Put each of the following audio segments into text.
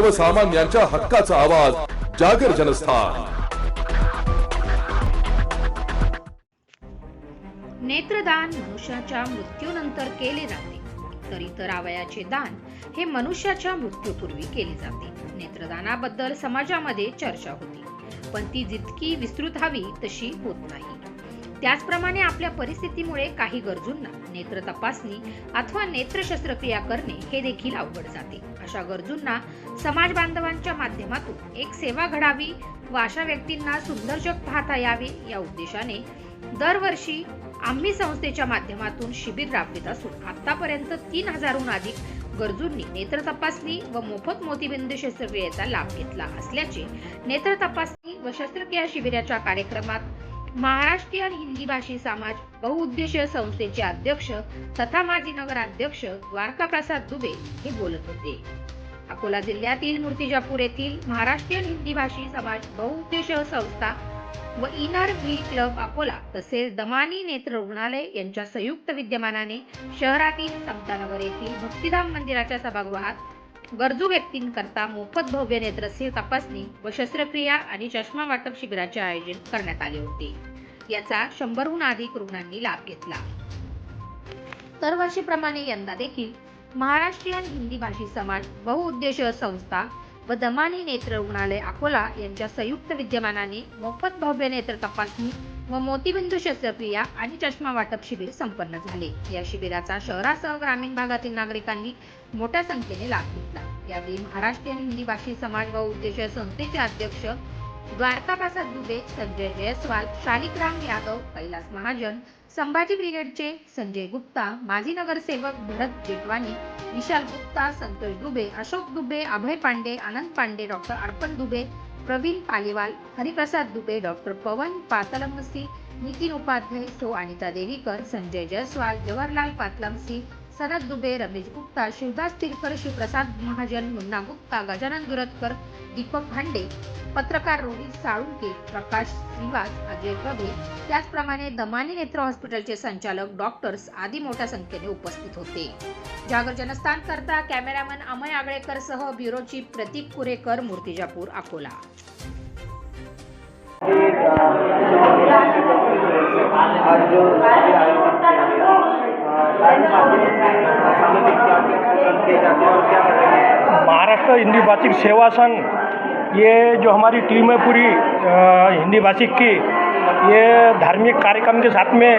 सर्वसामान्यांच्या हक्काचा आवाज जागर जनस्थान. नेत्रदान मनुष्याच्या मृत्यूनंतर केले जाते. तर इतर अवयाचे दान हे मनुष्याच्या मृत्यूपूर्वी केले जाते. नेत्रदानाबद्दल समाजामध्ये चर्चा होती. पण ती जितकी विस्तृत हवी तशी होत नाही. त्याचप्रमाणे आपल्या परिस्थितीमुळे काही गरजूंना नेत्र तपासणी अथवा नेत्र शस्त्रक्रिया करणे हे देखील अवघड जाते. अशा गरजूंना समाज बांधवांच्या माध्यमातून एक सेवा घडावी व अशा व्यक्तींना सुंदर जग पाहता यावे या उद्देशाने दरवर्षी आम्ही संस्थेच्या माध्यमातून शिबिर राबवित असून आतापर्यंत तीन हजारहून अधिक गरजूंनी नेत्र तपासणी व मोफत मोतीबिंद शस्त्रक्रियेचा लाभ घेतला असल्याचे नेत्र तपासणी व शस्त्रक्रिया शिबिराच्या कार्यक्रमात महाराष्ट्रीयन हिंदी भाषी समाज बहुउद्देशीय संस्थेचे अध्यक्ष तथा माजी नगराध्यक्ष द्वारकाप्रसाद दुबे हे बोलत होते. अकोला जिल्ह्यातील मूर्तिजापूर येथील महाराष्ट्रीयन हिंदी भाषी समाज बहुउद्देशीय संस्था व इनर व्ही क्लब अकोला तसेच दमानी नेत्र रुग्णालय यांच्या संयुक्त विद्यमानाने शहरातील समतानगर येथील भक्तिधाम मंदिराच्या सभागृहात गरजू व्यक्तींकरता मोफत भव्य नेत्रस्थिर तपासणी व शस्त्रक्रिया आणि चष्मा वाटप शिबिराचे आयोजन करण्यात आले होते. याचा शंभरहून अधिक रुग्णांनी लाभ घेतला. दरवर्षीप्रमाणे यंदा देखील महाराष्ट्रीयन हिंदी भाषी समाज बहुउद्देशीय संस्था व दमानी नेत्र रुग्णालय अकोला यांच्या संयुक्त विद्यमानाने मोफत भव्य नेत्र तपासणी व मोतीबिंदू शस्त्रक्रिया आणि चष्मा वाटप शिबिर संपन्न झाले. या शिबिराचा शहरासह ग्रामीण भागातील नागरिकांनी मोठ्या संख्येने लाभ घेतला. यावेळी महाराष्ट्रीयन हिंदी भाषी समाज व उद्देश संस्थेचे अध्यक्ष द्वारकाप्रसाद दुबे संजय जयस्वाल शालिग्राम यादव कैलास महाजन संभाजी ब्रिगेडचे संजय गुप्ता माजी नगरसेवक भरत जेटवानी विशाल गुप्ता संतोष दुबे अशोक दुबे अभय पांडे आनंद पांडे डॉक्टर अर्पण दुबे प्रवीण पालेवाल हरिप्रसाद दुबे डॉक्टर पवन पातलमसी नितीन उपाध्याय सो अनिता देवीकर संजय जयस्वाल जवाहरलाल पातलमसी सनत दुबे रमेश गुप्ता शिवदास तिरकर शिवप्रसाद महाजन मुन्ना गुप्ता गजानन गुरतकर दीपक भांडे पत्रकार रोहित साळुंके प्रकाश श्रीवास अजय प्रभे. त्याचप्रमाणे दमानी नेत्र हॉस्पिटलचे संचालक डॉक्टर्स आदी मोठ्या संख्येने उपस्थित होते. जागर जनस्थान करता कॅमेरामन अमय आगळेकर सह ब्युरो चीफ प्रतीक कुरेकर मूर्तिजापूर अकोला. महाराष्ट्र हिंदी भाषिक सेवा संघ, ये जो हमारी टीम है पूरी हिंदी भाषिक की, ये धार्मिक कार्यक्रम के साथ में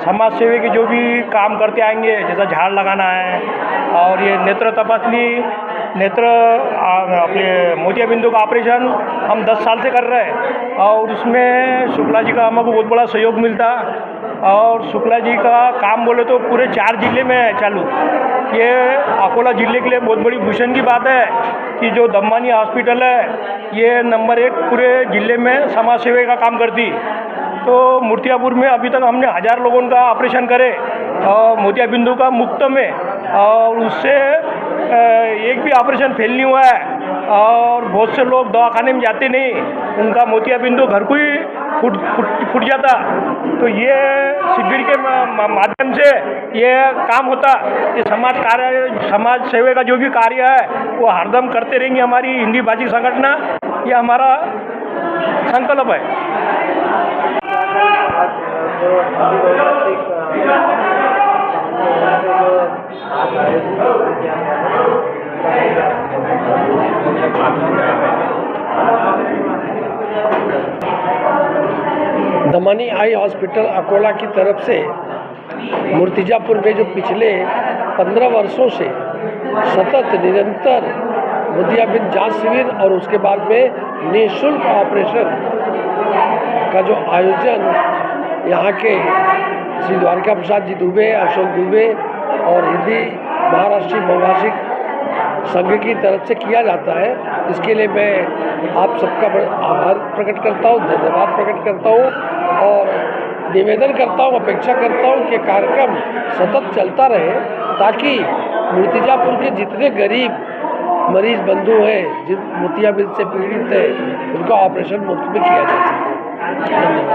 समाज सेवा के जो भी काम करते आएँगे, जैसा झाड़ लगाना है, और ये नेत्र तपासनी, नेत्र अपने मोतिया बिंदु का ऑपरेशन हम 10 साल से कर रहे हैं, और उसमें शुक्ला जी का हमको बहुत बड़ा सहयोग मिलता और शुक्ला जी का काम बोले तो पूरे चार ज़िले में है चालू। ये अकोला ज़िले के लिए बहुत बड़ी भूषण की बात है कि जो दम्मानी हॉस्पिटल है, ये नंबर एक पूरे ज़िले में समाज सेवा का काम करती। तो मूर्तियापुर में अभी तक हमने हज़ार लोगों का ऑपरेशन करे और मोतिया बिंदु का मुफ़्त में और उससे एक भी ऑपरेशन फेल नहीं हुआ है। और बहुत से लोग दवाखाने में जाते नहीं। उनका मोतिया बिंदु घर को ही फुट फुट फुट जाता। तो ये शिविर के माध्यम से ये काम होता। ये समाज कार्य, समाज सेवा का जो भी कार्य है, वो हरदम करते रहेंगे हमारी हिंदी भाषी संगठना। ये हमारा संकल्प है। आज दमानी आई हॉस्पिटल अकोला की तरफ़ से मूर्तिजापुर में जो पिछले पंद्रह वर्षों से सतत निरंतर मोतियाबिंद जाँच शिविर और उसके बाद में निःशुल्क ऑपरेशन का जो आयोजन यहाँ के श्री द्वारका प्रसाद जी दुबे, अशोक दुबे और हिंदी महाराष्ट्रीय बहुभाषिक संघ की तरफ़ से किया जाता है। इसके लिए मैं आप सबका आभार प्रकट करता हूँ, धन्यवाद प्रकट करता हूँ और निवेदन करता हूँ, अपेक्षा करता हूँ कि कार्यक्रम सतत चलता रहे ताकि मूर्तिजापुर के जितने गरीब मरीज़ बंधु हैं, जिन मोतियाबिंद से पीड़ित हैं, उनका ऑपरेशन मुफ़्त में किया जा सके। धन्यवाद।